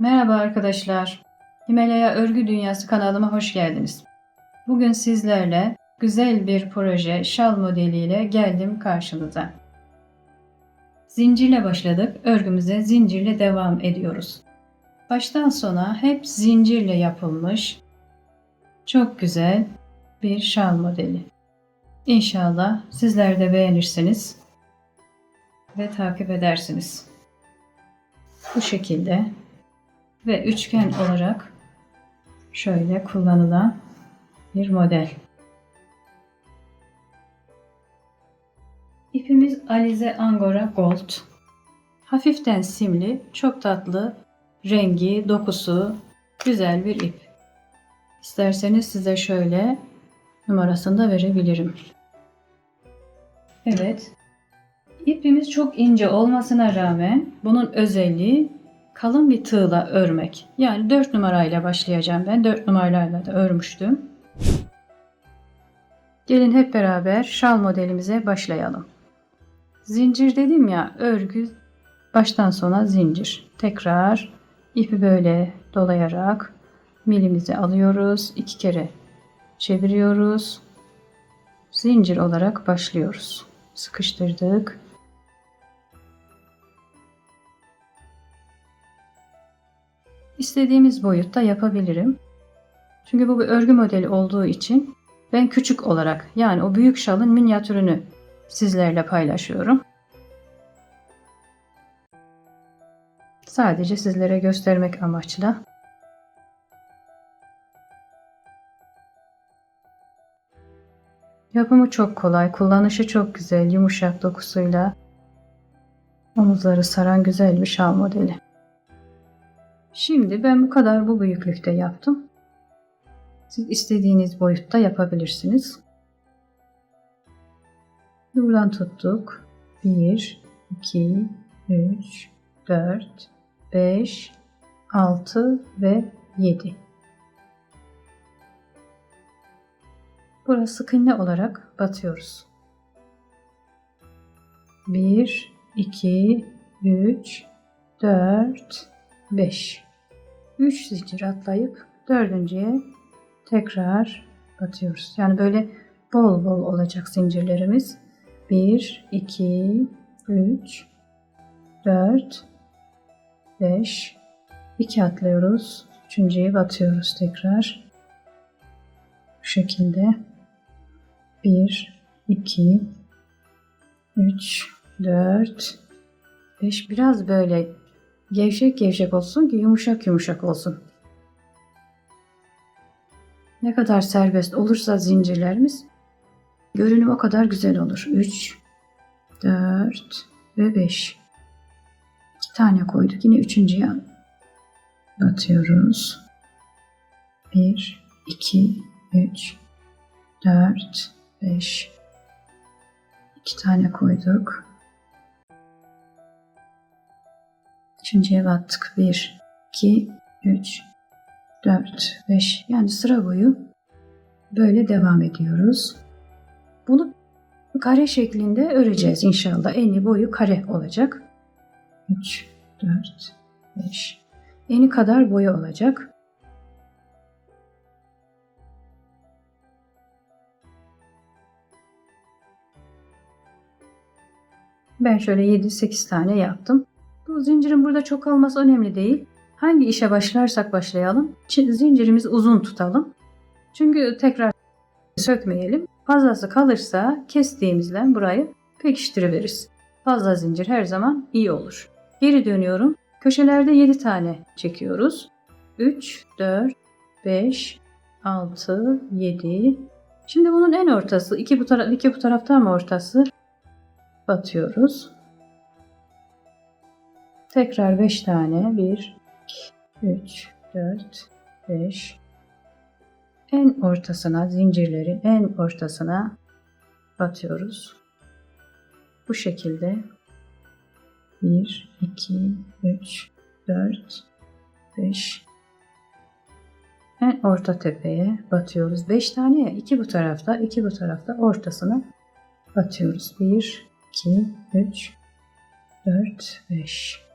Merhaba arkadaşlar. Himalaya Örgü Dünyası kanalıma hoş geldiniz. Bugün sizlerle güzel bir proje şal modeliyle geldim karşınıza. Zincirle başladık. Örgümüze zincirle devam ediyoruz. Baştan sona hep zincirle yapılmış çok güzel bir şal modeli. İnşallah sizler de beğenirsiniz ve takip edersiniz. Bu şekilde ve üçgen olarak şöyle kullanılan bir model. İpimiz Alize Angora Gold. Hafiften simli, çok tatlı, rengi, dokusu güzel bir ip. İsterseniz size şöyle numarasını da verebilirim. Evet. İpimiz çok ince olmasına rağmen bunun özelliği kalın bir tığla örmek. Yani 4 numarayla başlayacağım ben. 4 numarayla da örmüştüm. Gelin hep beraber şal modelimize başlayalım. Zincir dedim ya örgü baştan sona zincir. Tekrar ipi böyle dolayarak milimizi alıyoruz. iki kere çeviriyoruz. Zincir olarak başlıyoruz. Sıkıştırdık. İstediğimiz boyutta yapabilirim. Çünkü bu bir örgü modeli olduğu için ben küçük olarak yani o büyük şalın minyatürünü sizlerle paylaşıyorum. Sadece sizlere göstermek amaçlı. Yapımı çok kolay, kullanışı çok güzel, yumuşak dokusuyla omuzları saran güzel bir şal modeli. Şimdi ben bu kadar bu büyüklükte yaptım. Siz istediğiniz boyutta yapabilirsiniz. Buradan tuttuk. 1, 2, 3, 4, 5, 6 ve 7. Burası iğne olarak batıyoruz. 1, 2, 3, 4, 5. 3 zincir atlayıp dördüncüye tekrar batıyoruz. Yani böyle bol bol olacak zincirlerimiz. 1, 2, 3, 4, 5, 2 atlıyoruz. Üçüncüye batıyoruz tekrar. Bu şekilde. 1, 2, 3, 4, 5. Biraz böyle gevşek gevşek olsun ki yumuşak yumuşak olsun. Ne kadar serbest olursa zincirlerimiz görünüm o kadar güzel olur. 3, 4 ve 5. 2 tane koyduk. Yine üçüncüye batıyoruz. 1, 2, 3, 4, 5. 2 tane koyduk. Üçüncüye battık. 1, 2, 3, 4, 5. Yani sıra boyu böyle devam ediyoruz. Bunu kare şeklinde öreceğiz inşallah. Eni boyu kare olacak. 3, 4, 5. Eni kadar boyu olacak. Ben şöyle 7-8 tane yaptım. Zincirin burada çok olması önemli değil. Hangi işe başlarsak başlayalım, zincirimizi uzun tutalım. Çünkü tekrar sökmeyelim. Fazlası kalırsa kestiğimizle burayı pekiştiriveriz. Fazla zincir her zaman iyi olur. Geri dönüyorum. Köşelerde 7 tane çekiyoruz. 3, 4, 5, 6, 7. Şimdi bunun en ortası, iki bu, taraf, iki bu taraftan mı ortası? Batıyoruz. Tekrar 5 tane. 1, 3, 4, 5. En ortasına, zincirlerin en ortasına batıyoruz. Bu şekilde 1, 2, 3, 4, 5. En orta tepeye batıyoruz. 5 tane ya. 2 bu tarafta, 2 bu tarafta ortasına batıyoruz. 1, 2, 3, 4, 5.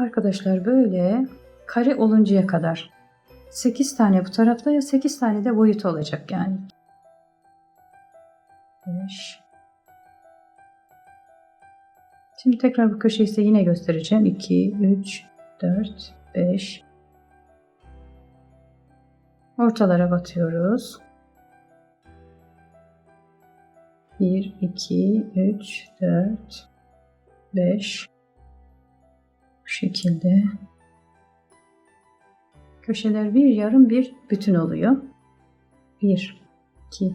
Arkadaşlar böyle kare oluncaya kadar 8 tane bu tarafta ya 8 tane de boyut olacak yani. 5 Şimdi tekrar bu köşeyi size yine göstereceğim. 2, 3, 4, 5 Ortalara batıyoruz. 1, 2, 3, 4, 5 Bu şekilde. Köşeler bir yarım bir bütün oluyor. 1, 2,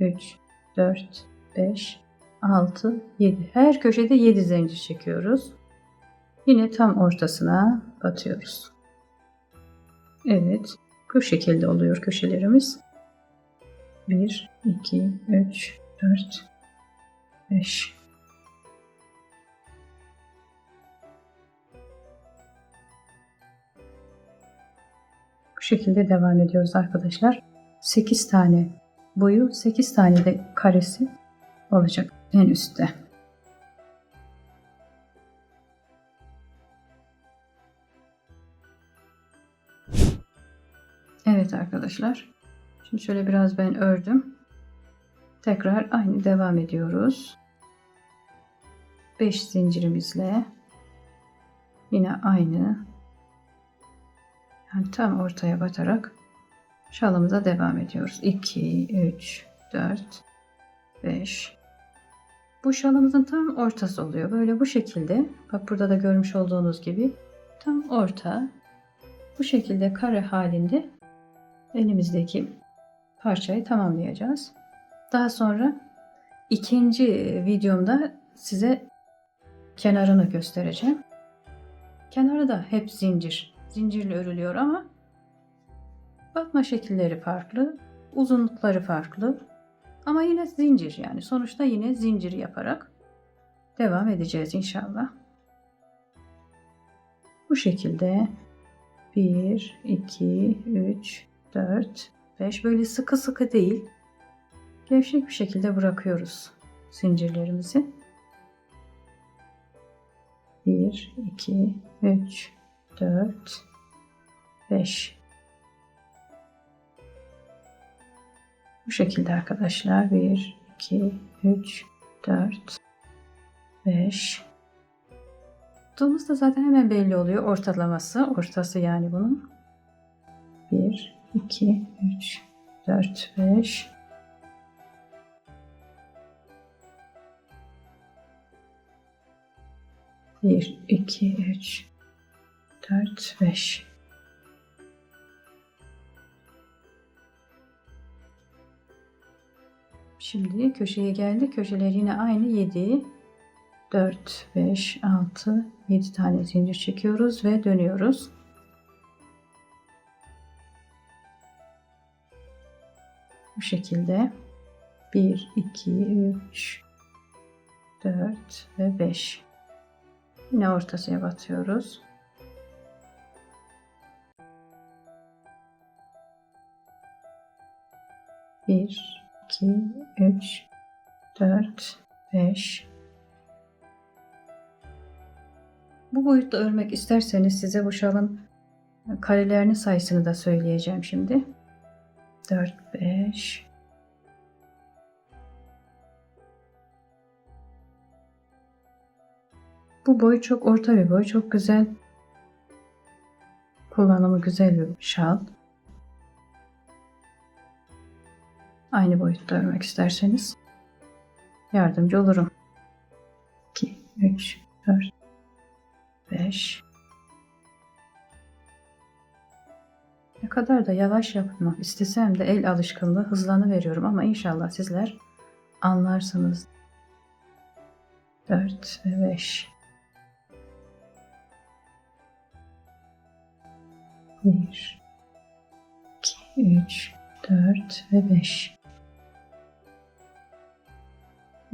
3, 4, 5, 6, 7. Her köşede 7 zincir çekiyoruz. Yine tam ortasına batıyoruz. Evet. Bu şekilde oluyor köşelerimiz. 1, 2, 3, 4, 5. şekilde devam ediyoruz arkadaşlar. 8 tane boyu, 8 tane de karesi olacak en üstte. Evet arkadaşlar. Şimdi şöyle biraz ben ördüm. Tekrar aynı devam ediyoruz. 5 zincirimizle yine aynı yani tam ortaya batarak şalımıza devam ediyoruz. 2 3 4 5 Bu şalımızın tam ortası oluyor. Böyle bu şekilde. Bak burada da görmüş olduğunuz gibi tam orta bu şekilde kare halinde elimizdeki parçayı tamamlayacağız. Daha sonra ikinci videomda size kenarını göstereceğim. Kenarı da hep zincir. Zincirle örülüyor ama batma şekilleri farklı, uzunlukları farklı. Ama yine zincir yani sonuçta yine zincir yaparak devam edeceğiz inşallah. Bu şekilde 1, 2, 3, 4, 5 böyle sıkı sıkı değil. Gevşek bir şekilde bırakıyoruz zincirlerimizi. 1, 2, 3, 4, 5. Bu şekilde arkadaşlar. 1, 2, 3, 4, 5. Tuttuğumuzda zaten hemen belli oluyor ortalaması. Ortası yani bunun. 1, 2, 3, 4, 5. Bir, iki, üç, dört, beş. Şimdi köşeye geldi. Köşeler yine aynı 7, 4, 5, 6, 7 tane zincir çekiyoruz ve dönüyoruz. Bu şekilde 1, 2, 3, 4 ve 5. Yine ortasına batıyoruz. Bir, iki, üç, dört, beş. Bu boyutta örmek isterseniz size bu şalın karelerinin sayısını da söyleyeceğim şimdi. 4, 5, Bu boy çok orta bir boy. Çok güzel. Kullanımı güzel bir şal. Aynı boyutta örmek isterseniz yardımcı olurum. 2, 3, 4, 5. Ne kadar da yavaş yapmak istesem de el alışkanlığı hızlanı veriyorum ama inşallah sizler anlarsınız. 4 ve 5. 1, 2, 3, 4 ve 5.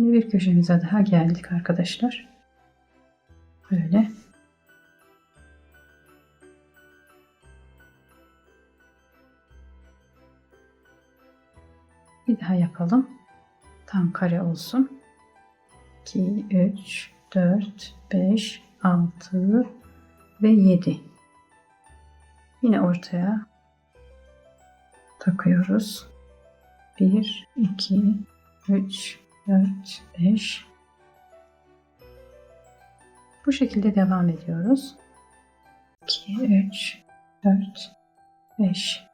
Şimdi bir köşemize daha geldik arkadaşlar. Böyle. Bir daha yapalım. Tam kare olsun. 2, 3, 4, 5, 6, ve 7. Yine ortaya takıyoruz. 1, 2, 3, 4, 5. Bu şekilde devam ediyoruz. 2, 3, 4, 5.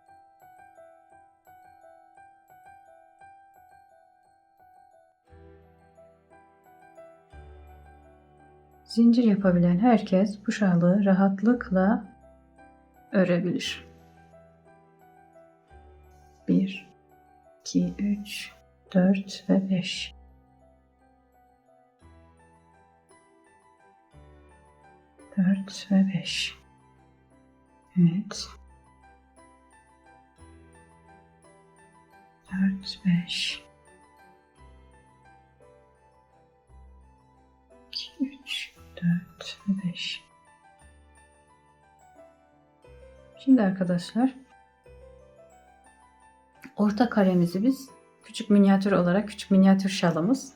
Zincir yapabilen herkes bu şalı rahatlıkla örebilir. 1, 2, 3, 4 ve 5. Dört ve beş. Evet. Dört, beş. İki, üç, dört ve beş. Şimdi arkadaşlar orta karemizi biz küçük minyatür olarak küçük minyatür şalımız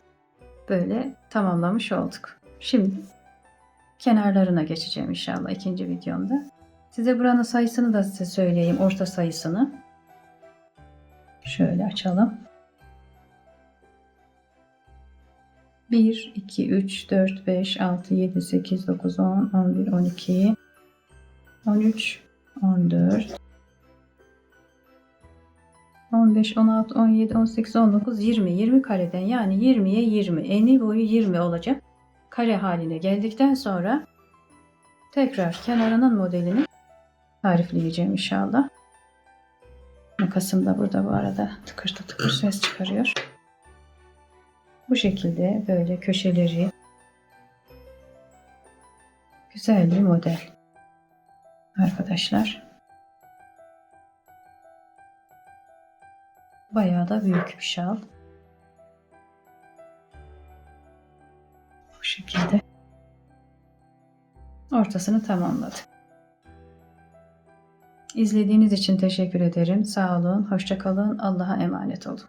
böyle tamamlamış olduk. Şimdi kenarlarına geçeceğim inşallah ikinci videomda. Size buranın sayısını da size söyleyeyim. Orta sayısını. Şöyle açalım. 1, 2, 3, 4, 5, 6, 7, 8, 9, 10, 11, 12, 13, 14, 15, 16, 17, 18, 19, 20. 20 kareden yani 20'ye 20. Eni boyu 20 olacak. Kare haline geldikten sonra tekrar kenarının modelini tarifleyeceğim inşallah. Makasım da burada bu arada tıkır tıkır ses çıkarıyor. Bu şekilde böyle köşeleri güzel bir model. Arkadaşlar. Bayağı da büyük bir şal. Şekilde ortasını tamamladık. İzlediğiniz için teşekkür ederim. Sağ olun, hoşça kalın, Allah'a emanet olun.